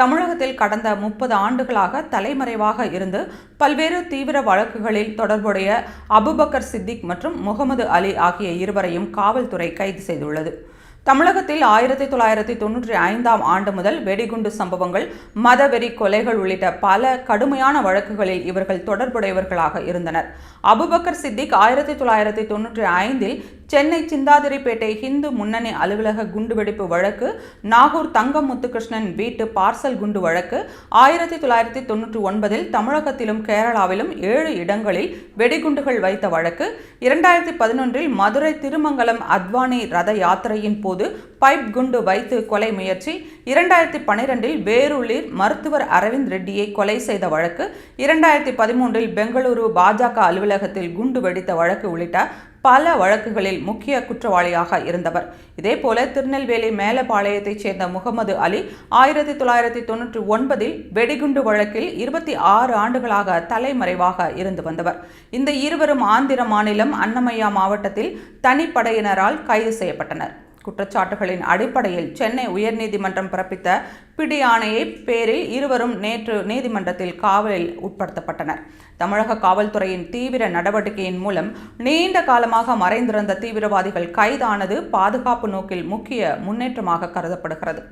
தமிழகத்தில் கடந்த முப்பது ஆண்டுகளாக தலைமறைவாக இருந்து பல்வேறு தீவிர வழக்குகளில் தொடர்புடைய அபுபக்கர் சித்திக் மற்றும் முகமது அலி ஆகிய இருவரையும் காவல்துறை கைது செய்துள்ளது. தமிழகத்தில் ஆயிரத்தி தொள்ளாயிரத்தி தொன்னூற்றி ஐந்தாம் ஆண்டு முதல் வெடிகுண்டு சம்பவங்கள் மதவெறி கொலைகள் உள்ளிட்ட பல கடுமையான வழக்குகளில் இவர்கள் தொடர்புடையவர்களாக இருந்தனர். அபுபக்கர் சித்திக் ஆயிரத்தி தொள்ளாயிரத்தி தொன்னூற்றி ஐந்தில் சென்னை சிந்தாதிரிப்பேட்டை ஹிந்து முன்னணி அலுவலக குண்டுவெடிப்பு வழக்கு நாகூர் தங்கம் முத்துகிருஷ்ணன் வீட்டு பார்சல் குண்டு வழக்கு ஆயிரத்தி தொள்ளாயிரத்தி தொன்னூற்றி ஒன்பதில் தமிழகத்திலும் கேரளாவிலும் ஏழு இடங்களில் வெடிகுண்டுகள் வைத்த வழக்கு இரண்டாயிரத்தி பதினொன்றில் மதுரை திருமங்கலம் அத்வானி ரத யாத்திரையின் போது பைப் குண்டு வைத்து கொலை முயற்சி இரண்டாயிரத்தி பனிரெண்டில் வேரூரில் மருத்துவர் அரவிந்த் ரெட்டியை கொலை செய்த வழக்கு இரண்டாயிரத்தி பதிமூன்றில் பெங்களூரு பாஜக அலுவலகத்தில் குண்டு வெடித்த வழக்கு உள்ளிட்ட பல வழக்குகளில் முக்கிய குற்றவாளியாக இருந்தவர். இதேபோல திருநெல்வேலி மேலப்பாளையத்தைச் சேர்ந்த முகமது அலி ஆயிரத்தி தொள்ளாயிரத்தி தொன்னூற்றி ஒன்பதில் வெடிகுண்டு வழக்கில் இருபத்தி ஆறு ஆண்டுகளாக தலைமறைவாக இருந்து வந்தவர். இந்த இருவரும் ஆந்திர மாநிலம் அன்னமையா மாவட்டத்தில் தனிப்படையினரால் கைது செய்யப்பட்டனர். குற்றச்சாட்டுகளின் அடிப்படையில் சென்னை உயர்நீதிமன்றம் பிறப்பித்த பிடியானையை பேரில் இருவரும் நேற்று நீதிமன்றத்தில் காவலில் உட்படுத்தப்பட்டனர். தமிழக காவல்துறையின் தீவிர நடவடிக்கையின் மூலம் நீண்ட காலமாக மறைந்திருந்த தீவிரவாதிகள் கைதானது பாதுகாப்பு நோக்கில் முக்கிய முன்னேற்றமாக கருதப்படுகிறது.